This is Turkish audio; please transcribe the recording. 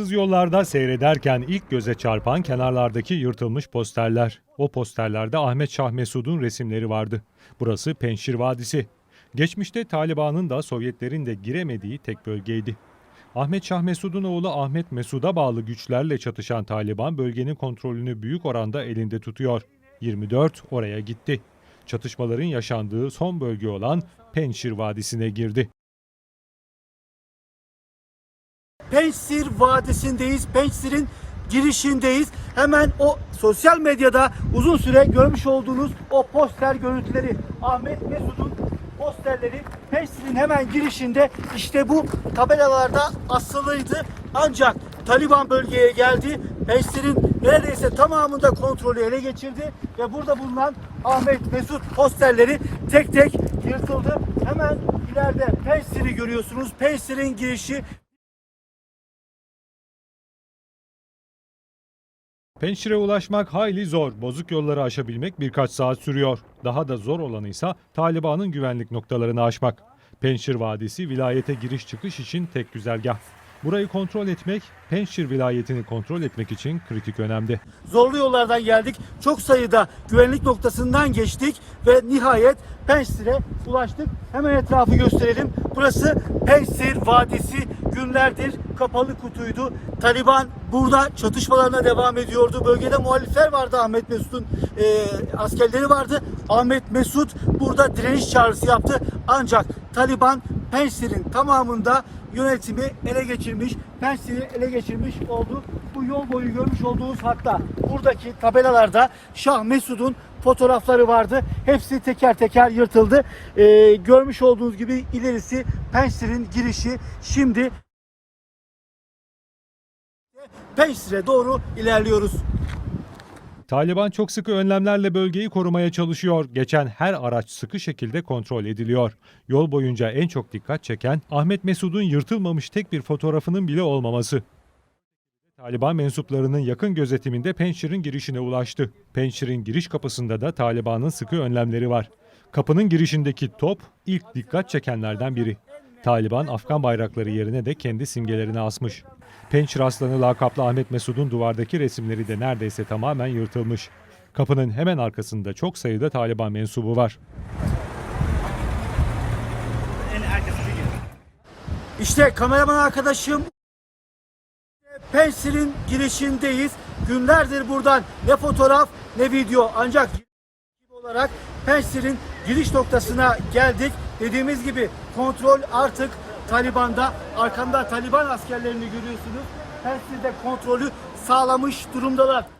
Issız yollarda seyrederken ilk göze çarpan kenarlardaki yırtılmış posterler. O posterlerde Ahmet Şah Mesud'un resimleri vardı. Burası Penşir Vadisi. Geçmişte Taliban'ın da Sovyetlerin de giremediği tek bölgeydi. Ahmet Şah Mesud'un oğlu Ahmet Mesud'a bağlı güçlerle çatışan Taliban bölgenin kontrolünü büyük oranda elinde tutuyor. 24 oraya gitti. Çatışmaların yaşandığı son bölge olan Penşir Vadisi'ne girdi. Pençsir Vadisi'ndeyiz. Pençsir'in girişindeyiz. Hemen o sosyal medyada uzun süre görmüş olduğunuz o poster görüntüleri Ahmet Mesud'un posterleri Pençsir'in hemen girişinde işte bu tabelalarda asılıydı. Ancak Taliban bölgeye geldi. Pençsir'in neredeyse tamamında kontrolü ele geçirdi ve burada bulunan Ahmet Mesut posterleri tek tek yırtıldı. Hemen ileride Pençsir'i görüyorsunuz. Pençsir'in girişi Penşire ulaşmak hayli zor. Bozuk yolları aşabilmek birkaç saat sürüyor. Daha da zor olanı ise Taliban'ın güvenlik noktalarını aşmak. Penşir Vadisi vilayete giriş çıkış için tek güzergah. Burayı kontrol etmek, Penşir vilayetini kontrol etmek için kritik önemde. zorlu yollardan geldik. Çok sayıda güvenlik noktasından geçtik ve nihayet Pençsir'e ulaştık. Hemen etrafı gösterelim. Burası Pençsir Vadisi günlerdir kapalı kutuydu. Taliban burada çatışmalarına devam ediyordu. Bölgede muhalifler vardı. Ahmet Mesut'un e, askerleri vardı. Ahmet Mesut burada direniş çağrısı yaptı. Ancak Taliban Pençsir'in tamamında yönetimi ele geçirmiş, Pençsir'i ele geçirmiş oldu. Bu yol boyu görmüş olduğunuz hatta buradaki tabelalarda Şah Mesud'un fotoğrafları vardı. Hepsi teker teker yırtıldı. Ee, görmüş olduğunuz gibi ilerisi Pençsir'in girişi. Şimdi Pençsir'e doğru ilerliyoruz. Taliban çok sıkı önlemlerle bölgeyi korumaya çalışıyor. Geçen her araç sıkı şekilde kontrol ediliyor. Yol boyunca en çok dikkat çeken Ahmet Mesud'un yırtılmamış tek bir fotoğrafının bile olmaması. Taliban mensuplarının yakın gözetiminde Penşir'in girişine ulaştı. Penşir'in giriş kapısında da Taliban'ın sıkı önlemleri var. Kapının girişindeki top ilk dikkat çekenlerden biri. Taliban Afgan bayrakları yerine de kendi simgelerini asmış. Pençir Aslanı lakaplı Ahmet Mesud'un duvardaki resimleri de neredeyse tamamen yırtılmış. Kapının hemen arkasında çok sayıda Taliban mensubu var. İşte kameraman arkadaşım Pensil'in girişindeyiz. Günlerdir buradan ne fotoğraf ne video ancak olarak Pensil'in giriş noktasına geldik. Dediğimiz gibi kontrol artık Taliban'da. Arkamda Taliban askerlerini görüyorsunuz. Pensil'de kontrolü sağlamış durumdalar.